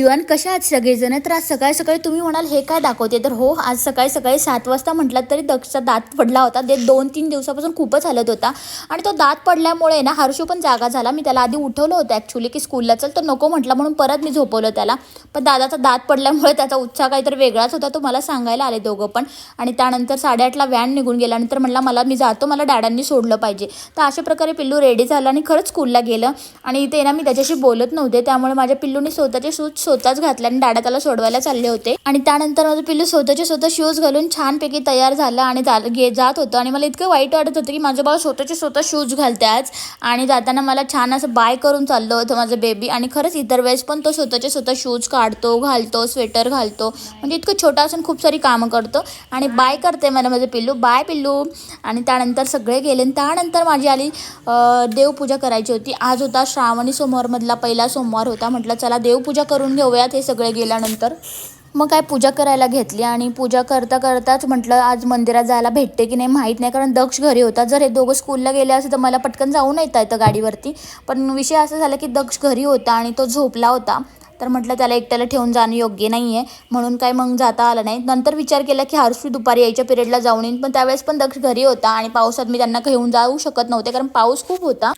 Everyone कशा आहात सगळेजण? तर आज सकाळी सकाळी तुम्ही म्हणाल हे काय दाखवते? तर हो आज सकाळी सकाळी सात वाजता म्हटलं तरी दक्षचा दात पडला होता. ते दोन तीन दिवसापासून खूपच हलत होता. आणि तो दात पडल्यामुळे ना हर्षू पण जागा झाला. मी त्याला आधी उठवलं होतं ॲक्च्युली की स्कूलला चल तर नको म्हटला. म्हणून परत मी झोपवलं त्याला. पण दादाचा दात पडल्यामुळे त्याचा उत्साह काहीतरी वेगळाच होता. तो मला सांगायला आले दोघं पण. आणि त्यानंतर साडेआठला व्हॅन निघून गेल्यानंतर म्हटला मला मी जातो. मला डॅडांनी सोडलं पाहिजे. तर अशा प्रकारे पिल्लू रेडी झालं आणि खरंच स्कूलला गेलं. आणि ते ना मी त्याच्याशी बोलत नव्हते. त्यामुळे माझ्या पिल्लूने स्वतःचे शूज स्वतःच घातला आणि दादा त्याला सोडवायला चालले होते. आणि त्यानंतर माझं पिल्लू स्वतःचे स्वतः शूज घालून छानपैकी तयार झालं आणि जात होतं. आणि मला इतकं वाईट वाटत होतं की माझं बाळ स्वतःचे स्वतः शूज घालते आज. आणि जाताना मला छान असं बाय करून चाललं होतं माझं बेबी आणि खरंच इतर वेळेस पण तो स्वतःचे स्वतः शूज काढतो घालतो स्वेटर घालतो. म्हणजे इतकं छोटा असून खूप सारी कामं करतो. आणि बाय करते मला माझं पिल्लू. बाय पिल्लू. आणि त्यानंतर सगळे गेले. आणि त्यानंतर माझी आली देवपूजा करायची होती. आज होता श्रावणी सोमवारमधला पहिला सोमवार होता. म्हटलं चला देवपूजा करून घेऊयात हे सगळे गेल्यानंतर. मग काय पूजा करायला घेतली आणि पूजा करता करताच म्हटलं आज मंदिरात जायला भेटते की नाही माहीत नाही कारण दक्ष घरी होता. जर हे दोघं स्कूलला गेले असते तर मला पटकन जाऊन येता येतं गाडीवरती. पण विषय असा झाला की दक्ष घरी होता आणि तो झोपला होता. तर म्हटलं त्याला एकट्याला ठेवून जाणं योग्य नाही आहे म्हणून काय मग जाता आलं नाही. नंतर विचार केला की हर्षू दुपारी यायच्या पिरियडला जाऊन येईन. पण त्यावेळेस पण दक्ष घरी होता आणि पावसात मी त्यांना घेऊन जाऊ शकत नव्हते कारण पाऊस खूप होता.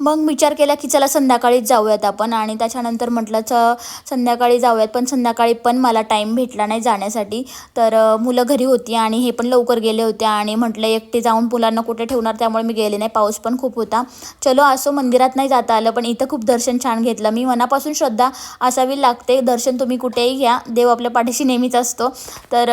मग विचार केला की चला संध्याकाळीच जाऊयात आपण. आणि त्याच्यानंतर म्हटलं च संध्याकाळी जाऊयात पण संध्याकाळी पण मला टाईम भेटला नाही जाण्यासाठी. तर मुलं घरी होती आणि हे पण लवकर गेले होते आणि म्हटलं एकटे जाऊन मुलांना कुठे ठेवणार? त्यामुळे मी गेले नाही. पाऊस पण खूप होता. चलो असो मंदिरात नाही जाता आलं पण इथं खूप दर्शन छान घेतलं. मी मनापासून श्रद्धा असावी लागते. दर्शन तुम्ही कुठेही घ्या. देव आपल्या पाठीशी नेहमीच असतो. तर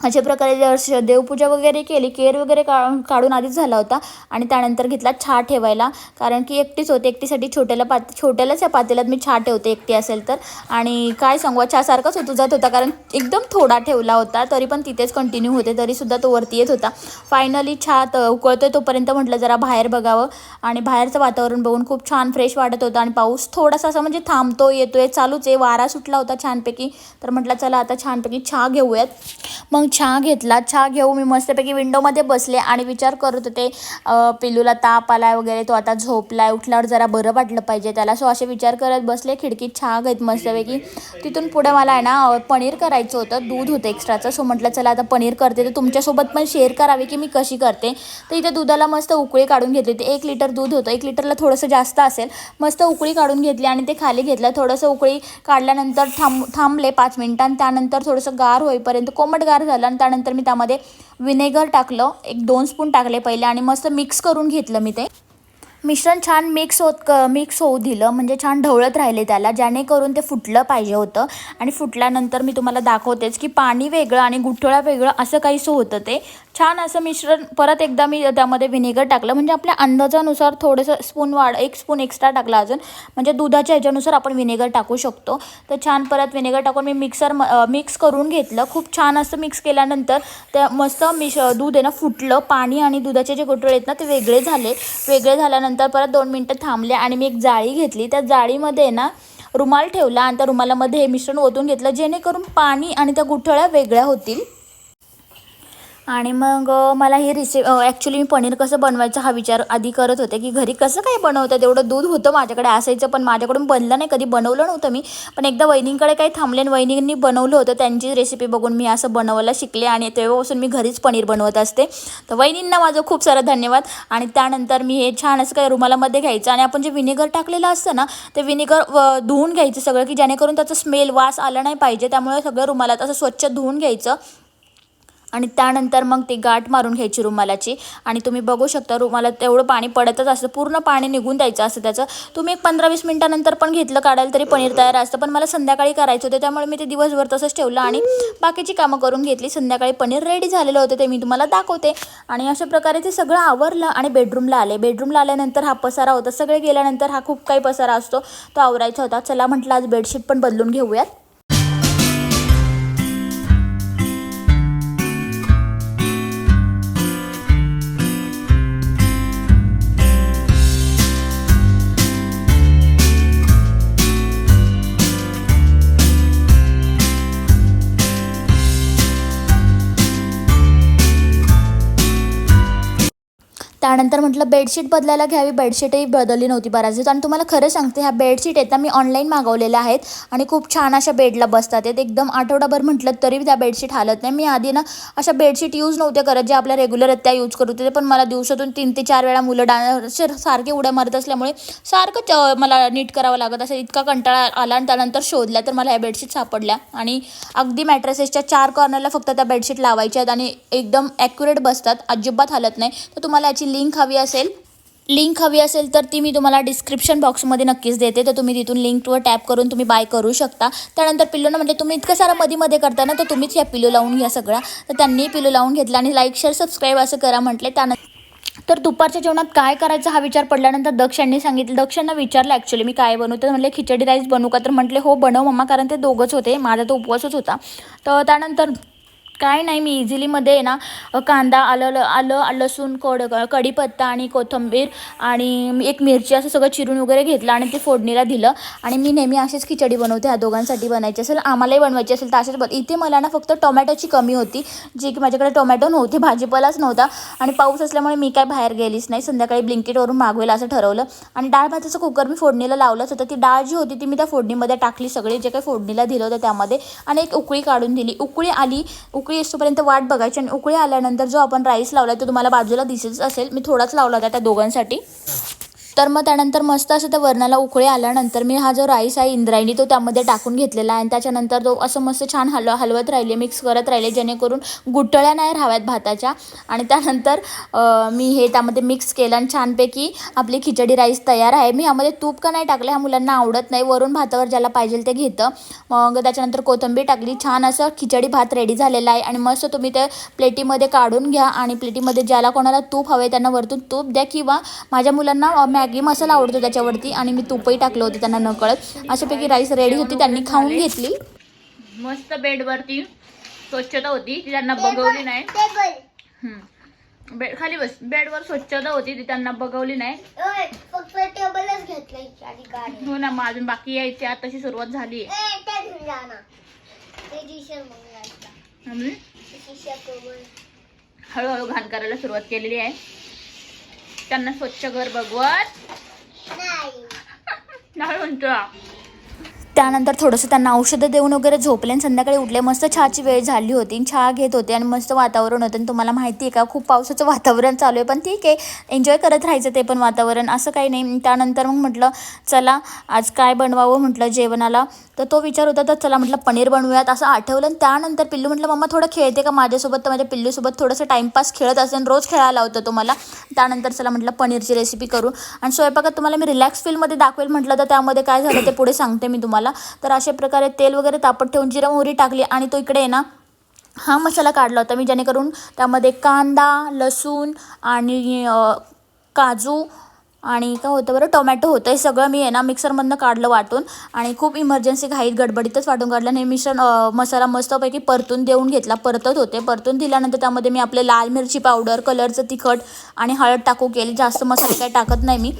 अशा प्रकारे दर्श देवपूजा वगैरे केली केर वगैरे का काढून आधीच झाला होता आणि त्यानंतर घेतला छा ठेवायला. कारण की एकटीच होते एकटीसाठी छोट्याला पात छोट्यालाच या पातेल्यात मी छा ठेवते एकटी असेल तर. आणि काय सांगू छासारखाच सारखाच होतो जात होता. कारण एकदम थोडा ठेवला होता तरी पण तिथेच कंटिन्यू होते तरीसुद्धा तो वरती येत होता. फायनली छा त उकळतोय तोपर्यंत म्हटलं जरा बाहेर बघावं. आणि बाहेरचं वातावरण बघून खूप छान फ्रेश वाटत होतं. आणि पाऊस थोडासा असा म्हणजे थांबतो येतोय चालूच आहे. वारा सुटला होता छानपैकी. तर म्हटलं चला आता छानपैकी छा घेऊयात. मग चहा घेतला. चहा घेऊ मी मस्तपैकी विंडोमध्ये बसले आणि विचार करत होते पिलूला ताप आलाय वगैरे तो आता झोपलाय उठल्यावर जरा बरं वाटलं पाहिजे. त्याला सो असे विचार करत बसले खिडकीत चहा घेत मस्तपैकी. तिथून पुढे मला आहे ना पनीर करायचं होतं दूध होतं एक्स्ट्राचं सो म्हटलं चला आता पनीर करते. तर तुमच्यासोबत पण शेअर करावे की मी कशी करते. तर इथे दुधाला मस्त उकळी काढून घेतली होती. एक लिटर दूध होतं. एक लिटरला थोडंसं जास्त असेल. मस्त उकळी काढून घेतली आणि ते खाली घेतलं. थोडंसं उकळी काढल्यानंतर थांब थांबले पाच मिनटं आणि त्यानंतर थोडंसं गार होईपर्यंत कोमट गार झालं. आणि त्यानंतर मी त्यामध्ये विनेगर टाकलं. एक दोन स्पून टाकले पहिले आणि मस्त मिक्स करून घेतलं मी ते. मिश्रण छान मिक्स होत क मिक्स होऊ दिलं. म्हणजे छान ढवळत राहिले त्याला जेणेकरून ते फुटलं पाहिजे होतं. आणि फुटल्यानंतर मी तुम्हाला दाखवतेच की पाणी वेगळं आणि गुठळा वेगळं असं काहीसं होतं ते. छान असं मिश्रण परत एकदा मी त्यामध्ये विनेगर टाकलं. म्हणजे आपल्या अंदाजानुसार थोडंसं स्पून वाढ एक स्पून एक्स्ट्रा टाकला अजून. म्हणजे दुधाच्या ह्याच्यानुसार आपण विनेगर टाकू शकतो. तर छान परत विनेगर टाकून मी मिक्सर मिक्स करून घेतलं. खूप छान असं मिक्स केल्यानंतर त्या मस्त मिश दूध आहे ना फुटलं. पाणी आणि दुधाचे जे गोटळे आहेत ना ते वेगळे झाले. वेगळे झाल्यानंतर परत दोन मिनटं थांबले आणि मी एक जाळी घेतली. त्या जाळीमध्ये आहे ना रुमाल ठेवला आणि त्या रुमालामध्ये हे मिश्रण ओतून घेतलं. जेणेकरून पाणी आणि त्या गुठळ्या वेगळ्या होतील. आणि मग मला ही रेसि ॲक्च्युली मी पनीर कसं बनवायचं हा विचार आधी करत होते की घरी कसं काय बनवतं तेवढं दूध होतं माझ्याकडे असायचं पण माझ्याकडून बनलं नाही कधी बनवलं नव्हतं मी. पण एकदा वहिनींकडे काही थांबले आणि वहिनींनी बनवलं होतं त्यांची रेसिपी बघून मी असं बनवायला शिकले आणि तेव्हापासून मी घरीच पनीर बनवत असते. तर वहिनींना माझं खूप सारा धन्यवाद. आणि त्यानंतर मी हे छान असं काय रुमालामध्ये घ्यायचं आणि आपण जे विनेगर टाकलेलं असतं ना ते विनेगर व- धुवून घ्यायचं सगळं की जेणेकरून त्याचं स्मेल वास आला नाही पाहिजे. त्यामुळे सगळं रुमालात असं स्वच्छ धुवून घ्यायचं. आणि त्यानंतर मग ती गाठ मारून घ्यायची रुमालाची. आणि तुम्ही बघू शकता रुमाला तेवढं पाणी पडतच असतं. पूर्ण पाणी निघून द्यायचं असतं त्याचं. तुम्ही एक पंधरा वीस मिनटानंतर पण घेतलं काढायला तरी पनीर तयार असतं. पण मला संध्याकाळी करायचं होतं. त्यामुळे मी ते दिवसभर तसंच ठेवलं आणि बाकीची कामं करून घेतली. संध्याकाळी पनीर रेडी झालेलं होतं ते मी तुम्हाला दाखवते. आणि अशा प्रकारे ते सगळं आवरलं आणि बेडरूमला आले. बेडरूमला आल्यानंतर हा पसारा होता. सगळे गेल्यानंतर हा खूप काही पसारा असतो. तो आवरायचा होता. चला म्हटलं आज बेडशीट पण बदलून घेऊयात. त्यानंतर म्हटलं बेडशीट बदलायला घ्यावी. बेडशीटही बदलली नव्हती बऱ्याच दिवस आणि तुम्हाला खरं सांगते ह्या बेडशीट आहेत ना मी ऑनलाईन मागवलेल्या आहेत. आणि खूप छान अशा बेडला बसतात. आहेत एकदम आठवडाभर म्हटलं तरी त्या बेडशीट हालत नाही. मी आधी ना अशा बेडशीट यूज नव्हते करत जे आपल्या रेग्युलर आहेत त्या यूज करत होते. पण मला दिवसातून तीन ते चार वेळा मुलं डा असे सारखे उड्या मारत असल्यामुळे सारखं मला नीट करावं लागत असं. इतका कंटाळा आला आणि त्यानंतर शोधल्या तर मला ह्या बेडशीट सापडल्या. आणि अगदी मॅट्रेसेसच्या चार कॉर्नरला फक्त त्या बेडशीट लावायच्या आहेत. आणि एकदम ॲक्युरेट बसतात. अजिबात हालत नाही. तर तुम्हाला याची लिंक हवी असेल लिंक हवी असेल तर ती मी तुम्हाला डिस्क्रिप्शन बॉक्समध्ये नक्कीच देते. तर तुम्ही तिथून लिंकवर टॅप करून तुम्ही बाय करू शकता. त्यानंतर पिल्लूनं म्हटले तुम्ही इतकं सारं मध्ये मध्ये करता ना तर तुम्हीच या पिलू लावून घ्या सगळा. तर त्यांनी पिलू लावून घेतला आणि लाईक शेअर सबस्क्राईब असं करा म्हटले. त्यानंतर तर दुपारच्या जेवणात काय करायचा हा विचार पडल्यानंतर दक्ष यांनी सांगितलं दक्षांना विचारलं ॲक्च्युली मी काय बनवू तर म्हटलं खिचडी राईस बनवू का? तर म्हटले हो बनव मम्मा कारण ते दोघंच होते. माझा तो उपवासच होता. तर त्यानंतर काय नाही मी इझिलीमध्ये आहे ना कांदा आलं आलं लसूण कोड कढीपत्ता आणि कोथिंबीर आणि एक मिरची असं सगळं चिरून वगैरे घेतलं आणि ते फोडणीला दिलं. आणि मी नेहमी अशीच खिचडी बनवते ह्या दोघांसाठी बनायची. असेल आम्हालाही बनवायची असेल तर असेच बन इथे मला ना फक्त टोमॅटोची कमी होती जी की माझ्याकडे टोमॅटो नव्हते भाजीपालाच नव्हता. आणि पाऊस असल्यामुळे मी काय बाहेर गेलीच नाही. संध्याकाळी ब्लिंकेटवरून मागवेल असं ठरवलं. आणि डाळ भाताचं कुकर मी फोडणीला लावलंच होतं. ती डाळ जी होती ती मी त्या फोडणीमध्ये टाकली सगळी जे काही फोडणीला दिलं होतं त्यामध्ये. आणि एक उकळी काढून दिली. उकळी आली उकळी येतोपर्यंत वाट बघायची आणि उकळी आल्यानंतर जो आपण राईस लावला तो तुम्हाला बाजूला दिसत असेल. मी थोडाच लावला होता त्या दोघांसाठी. तर मग त्यानंतर मस्त असं त्या वरणाला उकळी आल्यानंतर मी हा जो राईस आहे इंद्रायणी तो त्यामध्ये टाकून घेतलेला आहे. आणि त्याच्यानंतर तो असं मस्त छान हलव हलवत राहिले मिक्स करत राहिले जेणेकरून गुटळ्या नाही राहाव्यात भाताच्या. आणि त्यानंतर मी हे त्यामध्ये मिक्स केलं आणि छानपैकी आपली खिचडी राईस तयार आहे. मी ह्यामध्ये तूप का नाही टाकलं ह्या मुलांना आवडत नाही. वरून भातावर ज्याला पाहिजे ते घेतं. मग त्याच्यानंतर कोथिंबीर टाकली. छान असं खिचडी भात रेडी झालेला आहे. आणि मस्त तुम्ही ते प्लेटीमध्ये काढून घ्या. आणि प्लेटीमध्ये ज्याला कोणाला तूप हवे त्यांना वरतून तूप द्या किंवा माझ्या मुलांना मॅ मॅगी मसाला आवडतो त्याच्यावरती आणि मी तुपही टाकलं होतं त्यांना नकळत. अशापैकी राईस रेडी होती त्यांनी खाऊन घेतली. मस्त बेडवरती स्वच्छता होती ती त्यांना बघवली नाही. बेड खाली बस बेडवर स्वच्छता होती ती त्यांना बघवली नाही. फक्त टेबलच घेतलंय आणि गाडी. हो ना मग अजून बाकी यायची आता तशी सुरुवात झाली. हळूहळू घाण करायला सुरुवात केलेली आहे. त्यांना स्वच्छ घर बघवत नाही. म्हणतो त्यानंतर थोडंसं त्यांना औषधं देऊन वगैरे झोपले आणि संध्याकाळी उठले. मस्त चहाची वेळ झाली होती आणि चहा घेत होते आणि मस्त वातावरण होतं. आणि तुम्हाला माहिती आहे का खूप पावसाचं वातावरण चालू आहे. पण ठीक आहे एन्जॉय करत राहायचं ते पण वातावरण. असं काही नाही. त्यानंतर मग म्हटलं चला आज काय बनवावं? म्हटलं जेवणाला. तर तो विचार होता तर चला म्हटलं पनीर बनवूयात. असं आठवलं. आणि त्यानंतर पिल्लू म्हटलं मम्मा थोडं खेळते का माझ्यासोबत? तर माझ्या पिल्लूसोबत थोडंसं टाईमपास खेळत असेल. रोज खेळायला होतं तो मला त्यानंतर चला म्हटलं पनीरची रेसिपी करू. आणि स्वयंपाकात तुम्हाला मी रिलॅक्स फीलमध्ये दाखवेल म्हटलं. तर त्यामध्ये काय झालं ते पुढे सांगते मी तुम्हाला. तर अशा प्रकारे तेल वगैरे तापत ठेवून जिरा मोहरी टाकली आणि तो इकडे आहे ना हा मसाला काढला होता. मी जेणेकरून त्यामध्ये कांदा लसूण आणि काजू आणि काय होतं बरं टोमॅटो होतं. हे सगळं मी आहे ना मिक्सरमधनं काढलं वाटून आणि खूप इमर्जन्सी घाईत गडबडीतच वाटून काढलं. आणि हे मिश्रण मसाला मस्तपैकी परतून देऊन घेतला. परतत होते. परतून दिल्यानंतर त्यामध्ये मी आपले लाल मिरची पावडर कलरचं तिखट आणि हळद टाकू केली. जास्त मसाले काही टाकत नाही मी.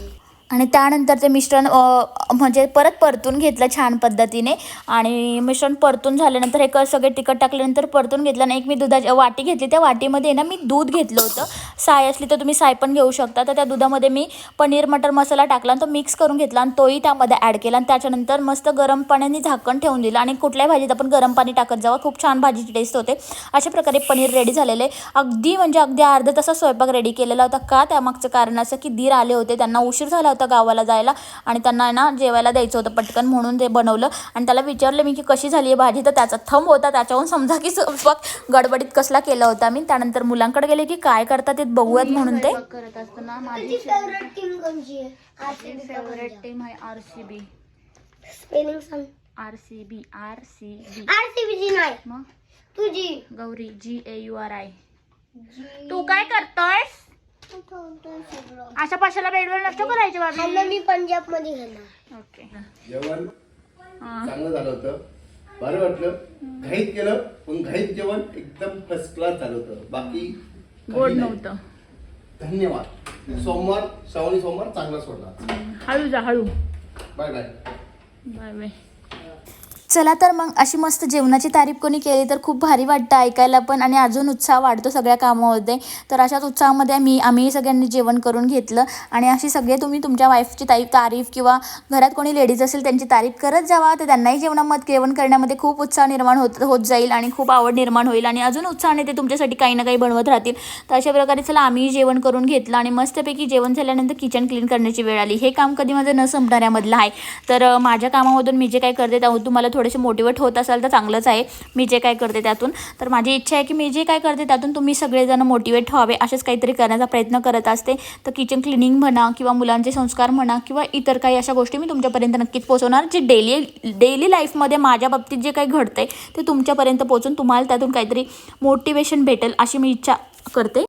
आणि त्यानंतर ते मिश्रण म्हणजे परत परतून घेतलं छान पद्धतीने. आणि मिश्रण परतून झाल्यानंतर हे क सगळे तिखट टाकल्यानंतर परतून घेतलं आणि एक मी दुधाची वाटी घेतली. त्या वाटीमध्ये ना मी दूध घेतलं होतं. साय असली तर तुम्ही साय पण घेऊ शकता. तर त्या दुधामध्ये मी पनीर मटर मसाला टाकला आणि तो मिक्स करून घेतला आणि तोही त्यामध्ये ॲड केला आणि त्याच्यानंतर मस्त गरम पाण्याने झाकण ठेवून दिलं आणि कुठल्याही भाजीत आपण गरम पाणी टाकत जावं. खूप छान भाजीची टेस्ट होते. अशा प्रकारे पनीर रेडी झालेलं आहे. अगदी म्हणजे अगदी अर्धा तासा स्वयंपाक रेडी केलेला होता. का त्यामागचं कारण असं की दीर आले होते. त्यांना उशीर झाला होता. गावाला जायला आणि त्यांना ना जेवायला द्यायचं होतं पटकन म्हणून ते बनवलं. आणि त्याला विचारलं मी की कशी झाली आहे भाजी? तर त्याचा थंब होता. त्याच्याहून समजा की स्वयंपाक गडबडीत कसला केला होता मी त्यानंतर मुलांकडे गेले की काय करतात ते बघूयात म्हणून ते. करत असताना तुझी फेवरेट टीम कोणची आहे? RCB का फेवरेट पंजाब? टीम आहे आर सी बी स्पेलिंग सांग. R C B R C B RCB ची नाही. मग? तुझी. Gauri G A U R I तू काय करतोयस? सगळं. अशा पाशाला बेडवर नसतो करायचे बाबा. मी पंजाबमध्ये घेणार. ओके. जेवण चांगलं झालं होतं. बरं वाटलं. घाईत केलं पण घाईत जेवण एकदम फर्स्ट क्लास झालं होतं. बाकी गोड. नव्हतं. धन्यवाद. सोमवार श्रावणी सोमवार चांगला सोडला. हळू जा हळू. बाय बाय बाय बाय चला तर मग अशी मस्त जेवणाची तारीफ कोणी केली तर खूप भारी वाटतं ऐकायला पण आणि अजून उत्साह वाढतो सगळ्या कामामध्ये. तर अशाच उत्साहामध्ये मी आम्ही सगळ्यांनी जेवण करून घेतलं आणि अशी सगळे तुम्ही तुमच्या वाईफची ताई तारीफ किंवा घरात कोणी लेडीज असेल त्यांची तारीफ करत जावा. तर त्यांनाही जेवणामध्ये जेवण करण्यामध्ये खूप उत्साह निर्माण होत होत जाईल आणि खूप आवड निर्माण होईल आणि अजून उत्साहाने ते तुमच्यासाठी काही ना काही बनवत राहतील. तर अशा प्रकारे चला आम्ही जेवण करून घेतलं आणि मस्तपैकी जेवण झाल्यानंतर किचन क्लीन करण्याची वेळ आली. हे काम कधी माझं न संपणाऱ्यामधलं आहे. तर माझ्या कामामधून मी जे काही करते त्याहून तुम्हाला थोडेसे मोटिवेट होत असाल तर चांगलंच आहे. मी जे काय करते त्यातून. तर माझी इच्छा आहे की मी जे काय करते त्यातून तुम्ही सगळेजण मोटिवेट व्हावे असेच काहीतरी करण्याचा प्रयत्न करत असते. तर किचन क्लिनिंग म्हणा किंवा मुलांचे संस्कार म्हणा किंवा इतर काही अशा गोष्टी मी तुमच्यापर्यंत नक्कीच पोहोचवणार. जे डेली डेली लाईफमध्ये माझ्या बाबतीत जे काही घडतंय ते तुमच्यापर्यंत पोहोचून तुम्हाला त्यातून काहीतरी मोटिवेशन भेटेल अशी मी इच्छा करते.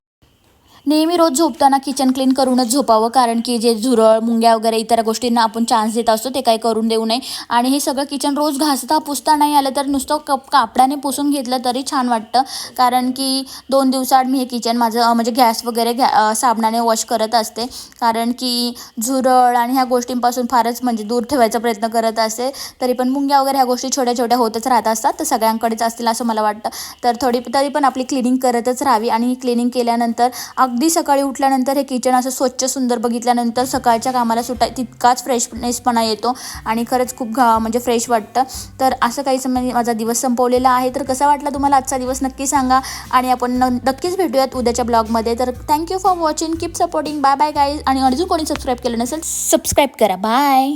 नेहमी रोज झोपताना किचन क्लीन करूनच झोपावं कारण की जे झुरळ मुंग्या वगैरे इतर गोष्टींना आपण चान्स देत असतो ते काही करून देऊ नये. आणि हे सगळं किचन रोज घासता पुसता नाही आलं तर नुसतं कप कापडाने पुसून घेतलं तरी छान वाटतं. कारण की दोन दिवसाआड मी हे किचन माझं म्हणजे गॅस वगैरे घ्या साबणाने वॉश करत असते. कारण की झुरळ आणि ह्या गोष्टींपासून फारच म्हणजे दूर ठेवायचा प्रयत्न करत असते. तरी पण मुंग्या वगैरे ह्या गोष्टी छोट्या छोट्या होतच राहत असतात तर सगळ्यांकडेच असतील असं मला वाटतं. तर थोडी तरी पण आपली क्लिनिंग करतच राहावी. आणि क्लिनिंग केल्यानंतर अगदी सकाळी उठल्यानंतर हे किचन असं स्वच्छ सुंदर बघितल्यानंतर सकाळच्या कामाला सुटा तितकाच फ्रेशनेसपणा येतो आणि खरंच खूप घा म्हणजे फ्रेश वाटतं. तर असं काही म्हणजे माझा दिवस संपवलेला आहे. तर कसा वाटला तुम्हाला आजचा दिवस नक्की सांगा आणि आपण न नक्कीच भेटूयात उद्याच्या ब्लॉगमध्ये तर thank you for watching keep supporting bye bye guys आणि अजून कोणी सबस्क्राईब केलं नसेल सबस्क्राईब करा. बाय